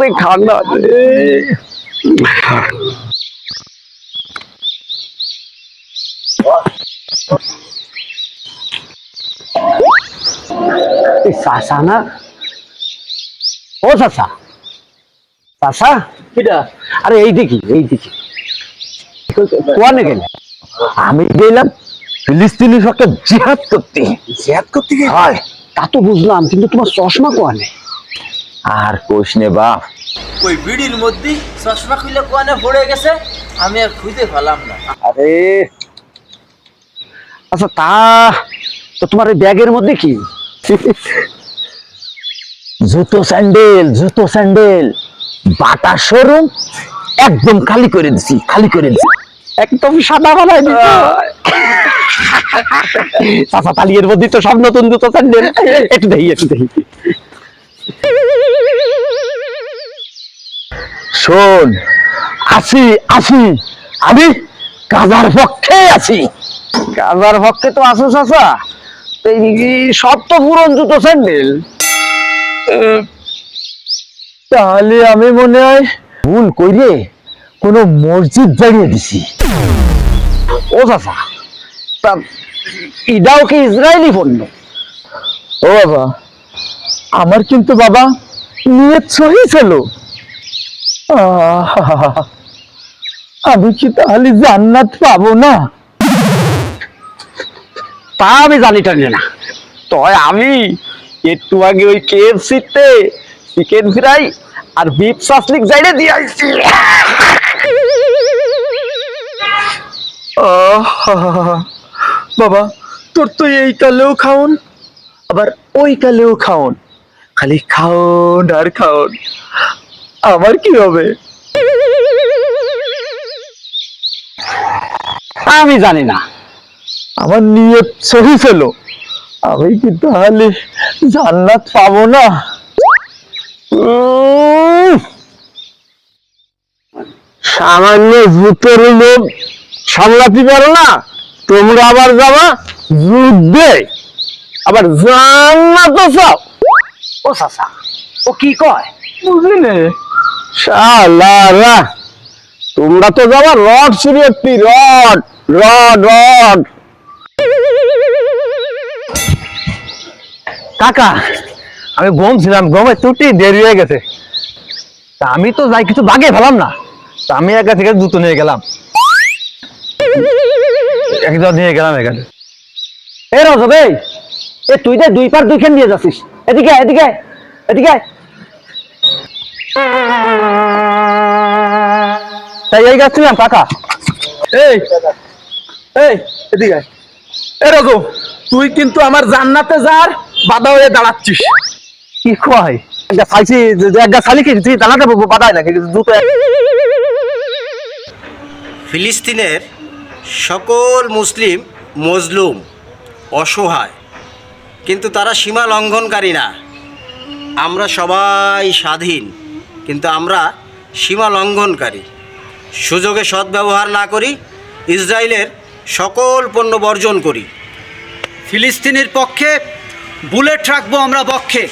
ওরে খান্না রে এই না? ও চাষা চাষা কিটা? আরে এই দেখি এই দেখি কোয়ানে গেলে? আমি গেলাম ফিলিস্তিনি সরকার জিহাদ করতে। জিয়াদ করতে হয়। তা তো বুঝলাম কিন্তু তোমার চশমা কোয়ানে আর কোষ নে বাপ। ওই বিড়ির মধ্যে চশমা খুলে কোয়ানে পড়ে গেছে আমি আর খুঁজে পেলাম না। আরে। আচ্ছা তা তো তোমার এই ব্যাগের মধ্যে কি? জুতো স্যান্ডেল জুতো স্যান্ডেল। বাটা শোরুম একদম খালি করে দিছি খালি করে দিছি। একদম সাদা বানাই দিত চাচা তালিয়ের মধ্যে তো সব নতুন জুতো স্যান্ডেল। একটু দেখি একটু দেখি। শোন আছি আছি। আমি কাজার পক্ষে আছি। কাজার পক্ষে তো আসো চাচা। এই সব তো পুরন জুতো স্যান্ডেল। তাহলে আমি মনে হয় ভুল কইরে কোন মসজিদ জাগিয়ে দিছি। ও চাচা তা ইদাও কি ইসরায়েলি পণ্য? ও বাবা আমার কিন্তু বাবা নিয়ে সহি ছিল। আমি কি তাহলে জান্নাত পাবো না? তা আমি জানি টানি না। তয় আমি একটু আগে ওই কেএফসিতে চিকেন ফ্রাই আর বিফ সাসলিক যাইরে দিয়ে আইছি। বাবা তোর তো এই কালেও খাওন আবার ওই কালেও খাওন। খালি খাওন আর খাওন। আমার কি হবে? আমি জানি না। আমার নিয়ত সহি ছিল আমি কি তাহলে জান্নাত পাবো না? সামান্য জুতোর লোভ সামলাতে পারো না। তোমরা আবার যাবা যুদ্ধে। আবার জান্নাত চাও ও চাচা ও কি কয়? বুঝলি নে? শালারা তোমরা তো যাবা রড সিরিয়াসটি রড রড রড। কাকা আমি গম ছিলাম গমে ত্রুটি দেরি হয়ে গেছে। তা আমি তো যাই কিছু বাগে ফেলাম না। তা আমি একা থেকে জুতো নিয়ে গেলাম। একজন নিয়ে গেলাম এখানে। এ রজব এই এ তুই যে দুই পার দুইখান নিয়ে যাচ্ছিস। এদিকে এদিকে এদিকে। তাই এই গেছিলাম কাকা এই এই এদিকে। এ রঘু তুই কিন্তু আমার জান্নাতে যার বাধা হয়ে দাঁড়াচ্ছিস। কি কয় একটা যে যে একটা শালি কি তুই দানাটা বাদায় না কিন্তু জুতো ফিলিস্তিনের সকল মুসলিম মজলুম অসহায় কিন্তু তারা সীমা লঙ্ঘনকারী না। আমরা সবাই স্বাধীন। কিন্তু আমরা সীমা লঙ্ঘনকারী। সুযোগে সদ্ব্যবহার না করি, ইসরায়েলের সকল পণ্য বর্জন করি। ফিলিস্তিনের পক্ষে বুলেট রাখব আমরা পক্ষে